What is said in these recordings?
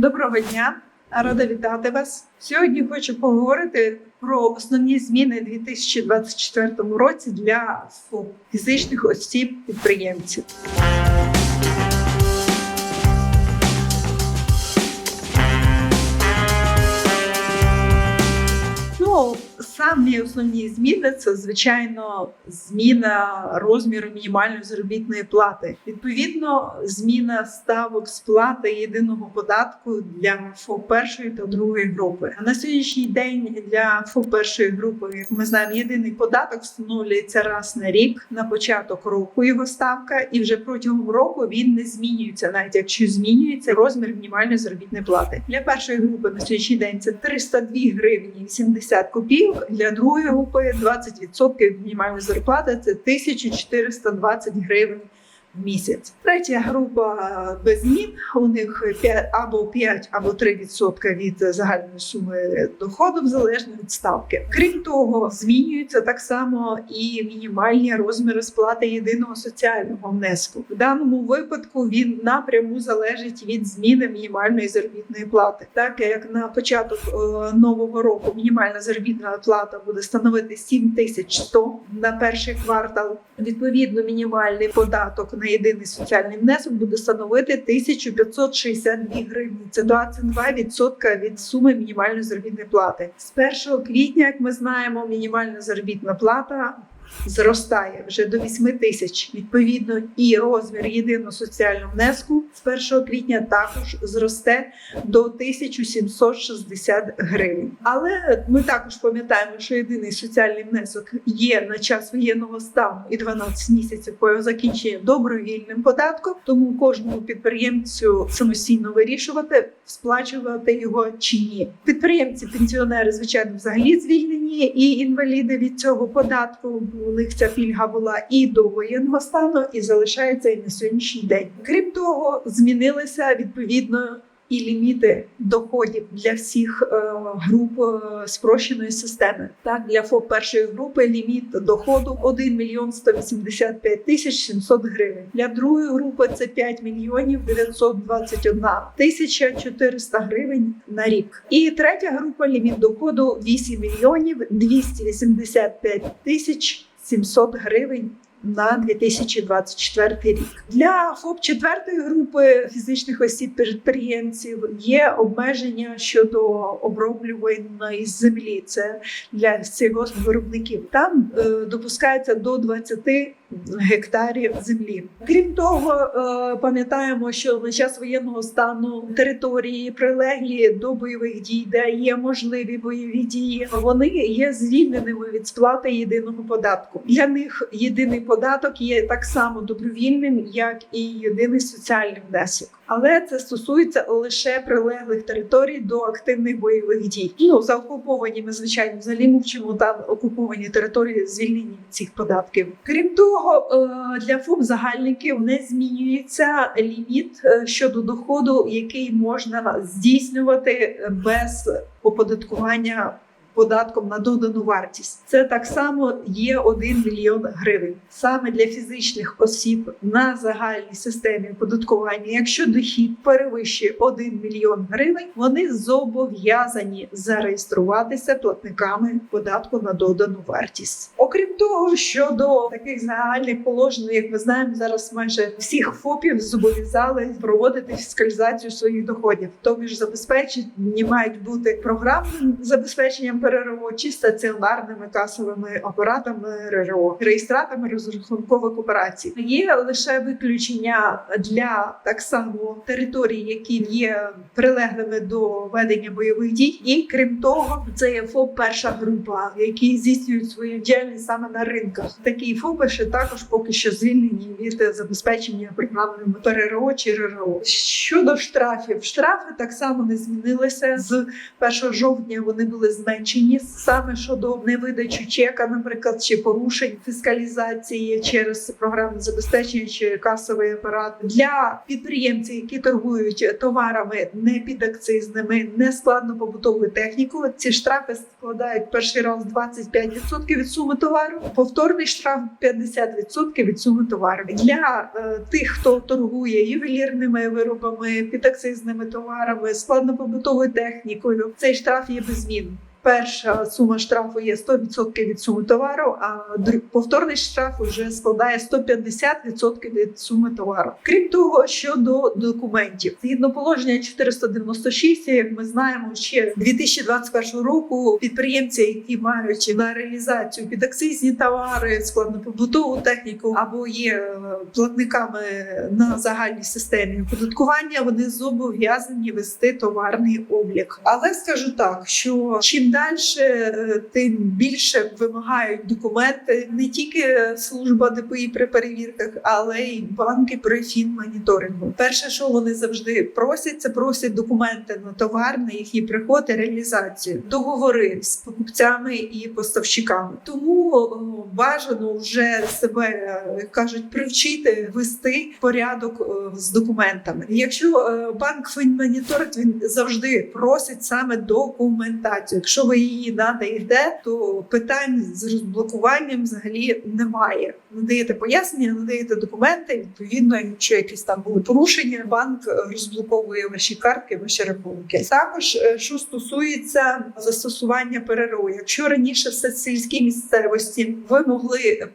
Доброго дня, рада вітати вас. Сьогодні хочу поговорити про основні зміни у 2024 році для фізичних осіб підприємців. Ну, самі основні зміни це звичайно зміна розміру мінімальної заробітної плати. Відповідно, зміна ставок сплати єдиного податку для ФОП першої та другої групи. А на сьогоднішній день для ФОП першої групи, як ми знаємо, єдиний податок встановлюється раз на рік на початок року його ставка, і вже протягом року він не змінюється, навіть якщо змінюється розмір мінімальної заробітної плати. Для першої групи на сьогоднішній день це 302 гривні 80 копійок. Для другої групи 20% від мінімальної зарплати це 1420 гривень. Місяць третя група е, без змін. У них 5, або 5, або 3% від загальної суми доходу, залежно від ставки. Крім того, змінюються так само і мінімальні розміри сплати єдиного соціального внеску. В даному випадку він напряму залежить від зміни мінімальної заробітної плати. Так як на початок е, нового року мінімальна заробітна плата буде становити 7100 на перший квартал. Відповідно, мінімальний податок на єдиний соціальний внесок буде становити 1562 гривні. Це 22% від суми мінімальної заробітної плати. З 1 квітня, як ми знаємо, мінімальна заробітна плата. Зростає вже до 8 тисяч. Відповідно, і розмір єдиного соціального внеску з 1 квітня також зросте до 1760 гривень. Але ми також пам'ятаємо, що єдиний соціальний внесок є на час воєнного стану і 12 місяців по його закінченню добровільним податком. Тому кожному підприємцю самостійно вирішувати, сплачувати його чи ні. Підприємці, пенсіонери, звичайно, взагалі звільнені, і інваліди від цього податку. У них ця пільга була і до воєнного стану, і залишається і на сьогоднішній день. Крім того, змінилися відповідно. І ліміти доходів для всіх е, груп е, спрощеної системи. Так, для ФОП першої групи ліміт доходу 1 мільйон 185 тисяч 700 гривень. Для другої групи це 5 мільйонів 921 тисяча 400 гривень на рік. І третя група ліміт доходу 8 мільйонів 285 тисяч 700 гривень на 2024 рік для ФОП четвертої групи фізичних осіб підприємців є обмеження щодо оброблюваної землі. Це для сільгоспвиробників. Там е, допускається до 20 гектарів землі. Крім того, е, пам'ятаємо, що на час воєнного стану території прилеглі до бойових дій, де є можливі бойові дії, вони є звільненими від сплати єдиного податку. Для них єдиний податок є так само добровільним, як і єдиний соціальний внесок. Але це стосується лише прилеглих територій до активних бойових дій. Ну за окуповані ми звичайно взагалі мовчимо там окуповані території звільнені цих податків. Крім того, е, для ФОП загальників не змінюється ліміт е, щодо доходу, який можна здійснювати без оподаткування. Податком на додану вартість це так само є 1 мільйон гривень саме для фізичних осіб на загальній системі оподаткування. Якщо дохід перевищує 1 мільйон гривень, вони зобов'язані зареєструватися платниками податку на додану вартість. Окрім того, щодо таких загальних положень, як ми знаємо, зараз майже всіх ФОПів зобов'язали проводити фіскалізацію своїх доходів. Тобто ж забезпечені мають бути програмним забезпеченням ПРРО чи стаціонарними касовими апаратами РРО, реєстратами розрахункових операцій. Є лише виключення для так само територій, які є прилеглими до ведення бойових дій. І крім того, це є ФОП перша група, які здійснюють свою діяльність саме на ринках. Такі ФОПи ще також поки що звільнені від забезпечення програмними ПРРО чи РРО. Щодо штрафів, штрафи так само не змінилися з 1 жовтня. Вони були зменшені забезпечені саме щодо невидачі чека, наприклад, чи порушень фіскалізації через програмне забезпечення чи касовий апарат для підприємців, які торгують товарами не підакцизними, не складно побутовою технікою. Ці штрафи складають перший раз 25% від суми товару, повторний штраф 50% від суми товару. Для е, тих, хто торгує ювелірними виробами, підакцизними товарами, складнопобутовою технікою, цей штраф є беззмінним. Перша сума штрафу є 100% від суми товару, а повторний штраф вже складає 150% від суми товару. Крім того, щодо документів, згідно положення 496, як ми знаємо, ще 2021 року підприємці, які мають на реалізацію підакцизні товари, складнопобутову техніку або є е, платниками на загальній системі оподаткування, вони зобов'язані вести товарний облік. Але скажу так, що чим далі, е, тим більше вимагають документи не тільки служба ДПІ при перевірках, але й банки при фінмоніторингу. Перше, що вони завжди просять, це просять документи на товар, на їхній приход і реалізацію, договори з покупцями і поставщиками. Тому бажано вже себе е, кажуть привчити вести порядок е, з документами. Якщо е, банк фінмоніторить, він завжди просить саме документацію. Якщо ви її надаєте, то питань з розблокуванням взагалі немає. Надаєте пояснення, надаєте документи. Відповідно, якщо якісь там були порушення, банк е, розблоковує ваші картки, ваші рахунки. Також е, що стосується застосування ПРРО, якщо раніше в сільській місцевості ви могли е,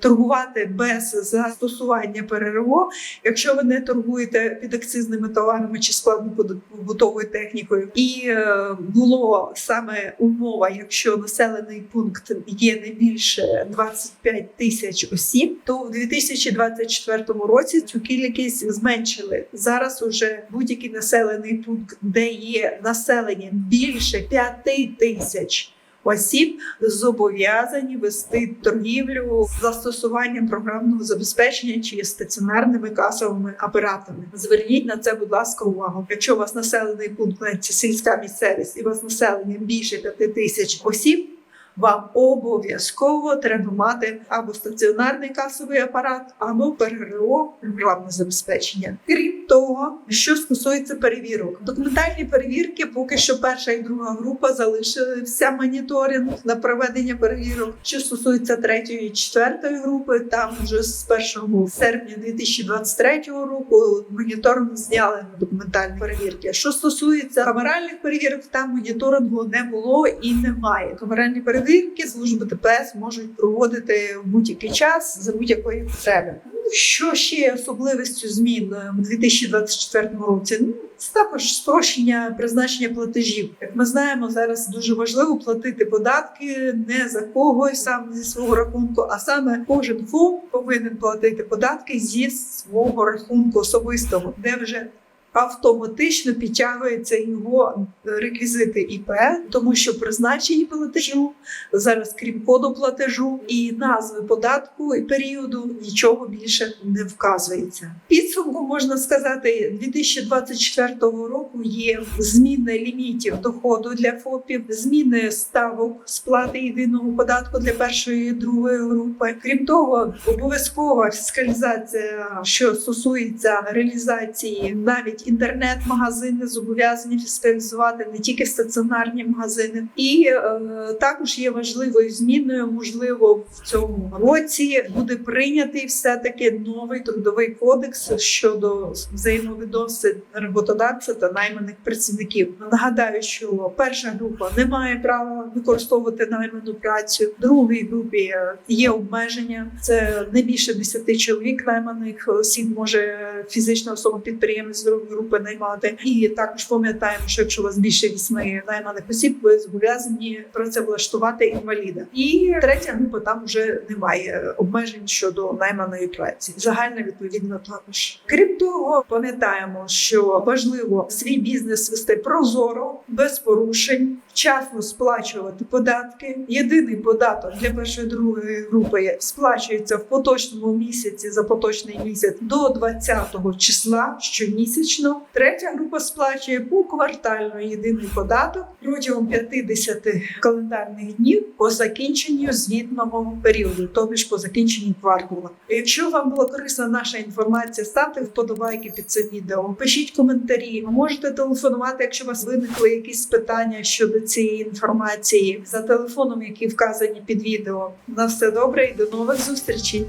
торгувати без застосування ПРРО, якщо ви не торгуєте підакцизними товарами чи складнопобутовою технікою, і було саме умова, якщо населений пункт є не більше 25 тисяч осіб, то в 2024 році цю кількість зменшили. Зараз уже будь-який населений пункт, де є населення більше 5 тисяч. Осіб зобов'язані вести торгівлю з застосуванням програмного забезпечення чи стаціонарними касовими апаратами. Зверніть на це, будь ласка, увагу. Якщо у вас населений пункт сільська місцевість і у вас населення більше 5 тисяч осіб. Вам обов'язково треба мати або стаціонарний касовий апарат, або ПРРО програмне забезпечення. Крім того, що стосується перевірок, документальні перевірки поки що перша і друга група залишилися моніторинг на проведення перевірок. Що стосується третьої і четвертої групи, там вже з 1 серпня 2023 року моніторинг зняли на документальні перевірки. Що стосується камеральних перевірок, там моніторингу не було і немає. Камеральні перевірки служби ДПС можуть проводити в будь-який час за будь-якої потреби. Що ще є особливістю змін е, в 2024 році? Ну, це також спрощення призначення платежів. Як ми знаємо, зараз дуже важливо платити податки не за когось сам зі свого рахунку, а саме кожен ФОП повинен платити податки зі свого рахунку особистого, де вже автоматично підтягуються його реквізити ІП, тому що призначені платежу зараз, крім коду платежу і назви податку і періоду, нічого більше не вказується. Підсумку можна сказати, 2024 року є зміни лімітів доходу для ФОПів, зміни ставок сплати єдиного податку для першої і другої групи. Крім того, обов'язкова фіскалізація, що стосується реалізації навіть інтернет-магазини, зобов'язані фіскалізувати не тільки стаціонарні магазини, і е, також є важливою зміною. Можливо, в цьому році буде прийнятий все таки новий трудовий кодекс щодо взаємовідносин роботодавця та найманих працівників. Нагадаю, що перша група не має права використовувати найману працю. Другій групі є обмеження. Це не більше 10 чоловік найманих осіб може фізична особа підприємець групи наймати. І також пам'ятаємо, що якщо у вас більше вісьми найманих осіб, ви зобов'язані працевлаштувати інваліда. І третя група там вже немає обмежень щодо найманої праці. Загальна відповідно також. Крім того, пам'ятаємо, що важливо свій бізнес вести прозоро, без порушень, вчасно сплачувати податки. Єдиний податок для першої другої групи сплачується в поточному місяці за поточний місяць до 20-го числа щомісячно. Третя група сплачує поквартально єдиний податок протягом 50 календарних днів по закінченню звітного періоду, тобто по закінченню кварталу. Якщо вам була корисна наша інформація, ставте вподобайки під це відео, пишіть коментарі. Можете телефонувати, якщо у вас виникли якісь питання щодо цієї інформації за телефоном, які вказані під відео. На все добре і до нових зустрічей.